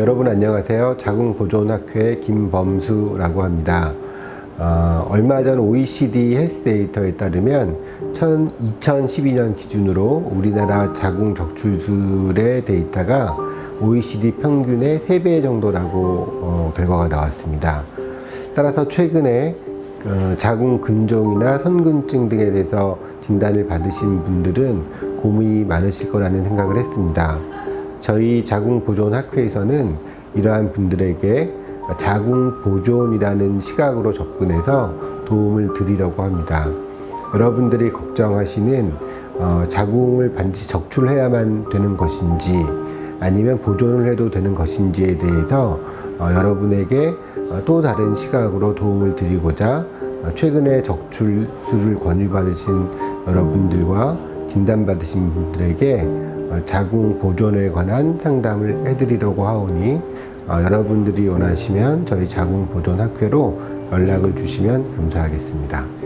여러분 안녕하세요. 자궁보존학회 김범수라고 합니다. 어, 얼마 전 OECD 헬스 데이터에 따르면 2012년 기준으로 우리나라 자궁 적출술의 데이터가 OECD 평균의 3배 정도라고 어, 결과가 나왔습니다. 따라서 최근에 어, 자궁 근종이나 선근증 등에 대해서 진단을 받으신 분들은 고민이 많으실 거라는 생각을 했습니다. 저희 자궁 보존 학회에서는 이러한 분들에게 자궁 보존이라는 시각으로 접근해서 도움을 드리려고 합니다. 여러분들이 걱정하시는 어, 자궁을 반드시 적출해야만 되는 것인지 아니면 보존을 해도 되는 것인지에 대해서 어, 여러분에게 어, 또 다른 시각으로 도움을 드리고자 어, 최근에 적출술을 권유받으신 여러분들과 진단받으신 분들에게 어, 자궁 보존에 관한 상담을 해드리려고 하오니 어, 여러분들이 원하시면 저희 자궁 보존 학회로 연락을 주시면 감사하겠습니다.